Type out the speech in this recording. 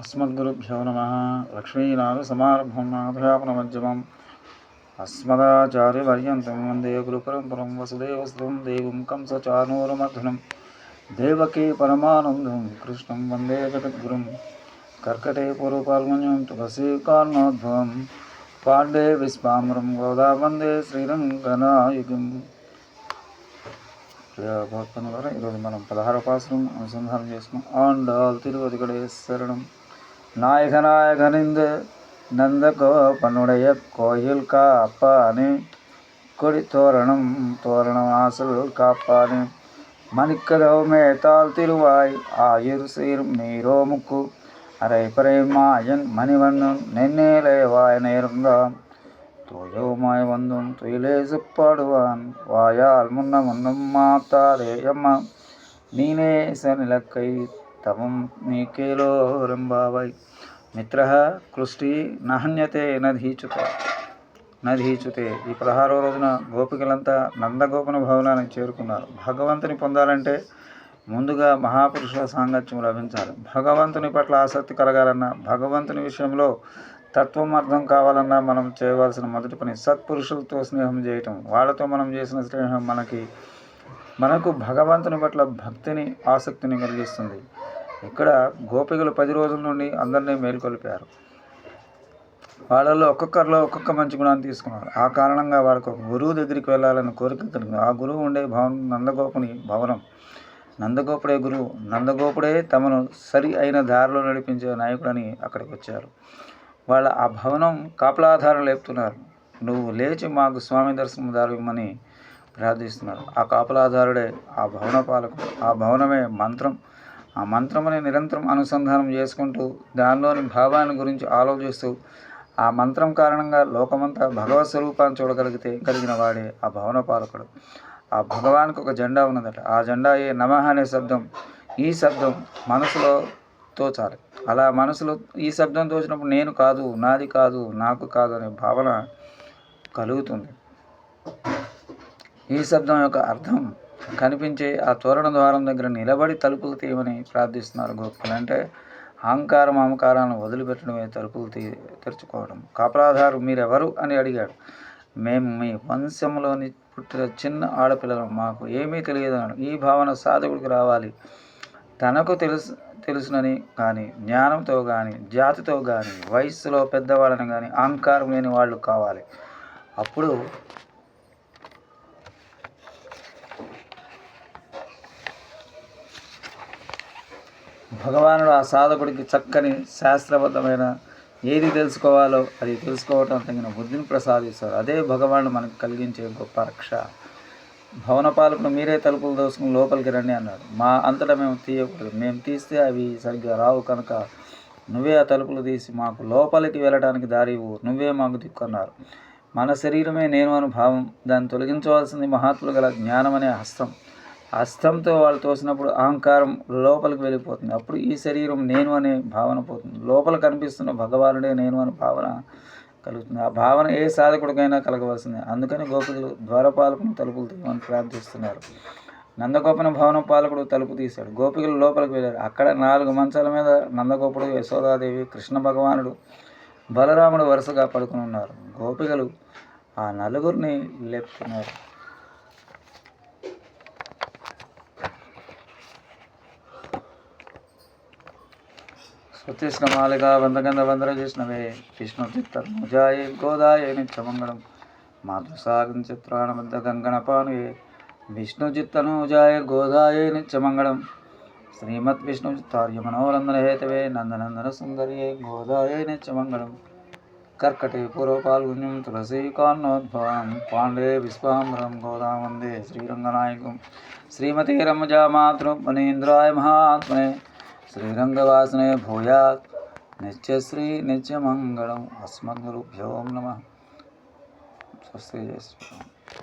అస్మద్గురుభ్యో నమ లక్ష్మీనాథ సమారభం నాథయాపనమధ్యమం అస్మదాచార్యవర్యంతం వందే గురు పరంపరం వసుదేవసుతం దేవం కంసచానూరమర్ధనం దేవకీ పరమానందం కృష్ణం వందే జగద్గురుం కర్కటే పూర్వపాల్మన్యం తులసీకార్ణోద్భవం పాండే విశ్వామరం గోదా వందే శ్రీరంగనాయుగం ఈరోజు మనం పదహార పాసనం అనుసంధానం చేసుకున్నాం. ఆండాల్ తిరువతికడే శరణం. நாயகநாயகனிந்து நாயகனிந்து நந்தகோ கோயில் காப்பானே. கொடி தோரணம் தோரணம் ஆசல் காப்பானே. மணிக்கதவுமே தாழ் திருவாய் ஆயுர் சீர் நீரோ முக்கு. அரை பறை மாயன் மணிவண்ணன் நென்னேலே வாய் நேர்ந்தான். தோயவுமாய் வந்தும் துயிலே செப்பாடுவான். வாயால் முன்ன முன்னும் மாத்தாரே அம்மா. நீனே சனிலக்கை తమం నీకేలో రంబావై మిత్ర కృష్టి నహన్యతే నధీచుత నధీచుతే ఈ పదహారవ రోజున గోపికలంతా నందగోపన భవనానికి చేరుకున్నారు. భగవంతుని పొందాలంటే ముందుగా మహాపురుషుల సాంగత్యం లభించాలి. భగవంతుని పట్ల ఆసక్తి కలగాలన్నా భగవంతుని విషయంలో తత్వం అర్థం కావాలన్నా మనం చేయవలసిన మొదటి పని సత్పురుషులతో స్నేహం చేయటం. వాళ్ళతో మనం చేసిన స్నేహం మనకి మనకు భగవంతుని పట్ల భక్తిని ఆసక్తిని కలిగిస్తుంది. ఇక్కడ గోపికలు పది రోజుల నుండి అందరినీ మేల్కొల్పారు. వాళ్ళలో ఒక్కొక్కరిలో ఒక్కొక్క మంచి గుణాన్ని తీసుకున్నారు. ఆ కారణంగా వాడికి ఒక గురువు దగ్గరికి వెళ్ళాలని కోరిక కలిగింది. ఆ గురువు ఉండే భవనం నందగోపుని భవనం. నందగోపుడే గురువు. నందగోపుడే తమను సరి అయిన దారిలో నడిపించే నాయకుడని అక్కడికి వచ్చారు. వాళ్ళ ఆ భవనం కాపలాధారం లేపుతున్నారు. నువ్వు లేచి మాకు స్వామి దర్శనం దారివ్వమని ప్రార్థిస్తున్నారు. ఆ కాపలాధారుడే ఆ భవన పాలకుడు ఆ భవనమే మంత్రం. ఆ మంత్రముని నిరంతరం అనుసంధానం చేసుకుంటూ దానిలోని భావాన్ని గురించి ఆలోచిస్తూ ఆ మంత్రం కారణంగా లోకమంతా భగవత్ స్వరూపాన్ని చూడగలిగితే కలిగిన వాడే ఆ భవన పాలకుడు. ఆ భగవానికి ఒక జెండా ఉన్నదట. ఆ జెండా ఏ నమః అనే శబ్దం ఈ శబ్దం మనసులో తోచాలి అలా మనసులో ఈ శబ్దం తోచినప్పుడు నేను కాదు నాది కాదు నాకు కాదు అనే భావన కలుగుతుంది. ఈ శబ్దం యొక్క అర్థం కనిపించే ఆ తోరణ ద్వారం దగ్గర నిలబడి తలుపులు తీయమని ప్రార్థిస్తున్నారు గోపికలు. అంటే అహంకారం మమకారాలను వదిలిపెట్టడమే తలుపులు తీ తెరుచుకోవడం. కాపలాధారు మీరెవరు అని అడిగాడు. మేము మీ వంశంలోని పుట్టిన చిన్న ఆడపిల్లలు. మాకు ఏమీ తెలియదు ఈ భావన సాధకుడికి రావాలి. తనకు తెలుసు తెలుసునని కానీ జ్ఞానంతో కానీ జాతితో కానీ వయస్సులో పెద్దవాళ్ళని కానీ అహంకారం లేని వాళ్ళు కావాలి. అప్పుడు భగవానుడు ఆ సాధకుడికి చక్కని శాస్త్రబద్ధమైన ఏది తెలుసుకోవాలో అది తెలుసుకోవటం తగిన బుద్ధిని ప్రసాదిస్తారు. అదే భగవానుడు మనకు కలిగించే గొప్ప రక్ష. భవన పాలకుడు మీరే తలుపులు దోసుకుని లోపలికి రండి అన్నాడు. మా అంతటా మేము తీయకూడదు. మేము తీస్తే అవి సరిగ్గా రావు కనుక నువ్వే ఆ తలుపులు తీసి మాకు లోపలికి వెళ్ళడానికి దారి ఇవ్వు. నువ్వే మాకు దిక్కన్నారు మన శరీరమే నేను అను భావం. దాన్ని తొలగించవలసింది మహాత్ములు గల జ్ఞానం అనే హస్తం. హస్తంతో వాళ్ళు తోసినప్పుడు అహంకారం లోపలికి వెళ్ళిపోతుంది. అప్పుడు ఈ శరీరం నేను అనే భావన పోతుంది. లోపల కనిపిస్తున్న భగవానుడే నేను అనే భావన కలుగుతుంది. ఆ భావన ఏ సాధకుడికైనా కలగవలసిందే. అందుకని గోపికలు ద్వారపాలకుని తలుపులు తీయమని ప్రార్థిస్తున్నారు. నందగోపన భవన పాలకుడు తలుపు తీశాడు. గోపికలు లోపలికి వెళ్ళారు. అక్కడ నాలుగు మంచాల మీద నందగోపుడు యశోదాదేవి కృష్ణ భగవానుడు బలరాముడు వరుసగా పడుకుని ఉన్నారు. గోపికలు ఆ నలుగురిని లేపుతున్నారు. స్వతిష్ణ మాలిక వందగంధ వందర చేసినవే. విష్ణు చిత్తం ముజాయ నిత్యమంగళం. మాతృసాగం చిత్రాణబద్ధ గంగణపానుయే విష్ణు చిత్తనూజాయ గోదాయ నిత్యమంగళం. శ్రీమద్ విష్ణు చిత్తార్య మనోరందన హేతవే నందనందన సుందరియే గోదాయ నిత్యమంగళం. కర్కటే పూర్వపాల్గుణ్యం తులసీకాన్నోద్భవం పాండే విశ్వాంబరం గోదా వందే శ్రీరంగనాయకం. శ్రీమతి రమజా మాతృ మునీంద్రాయ మహాత్మనే శ్రీరంగవాసనే భూయాత్ నిత్యశ్రీ నిత్యమంగళం అస్మద్గురుభ్యో నమ స్వస్తి జయ శ్రీరామ్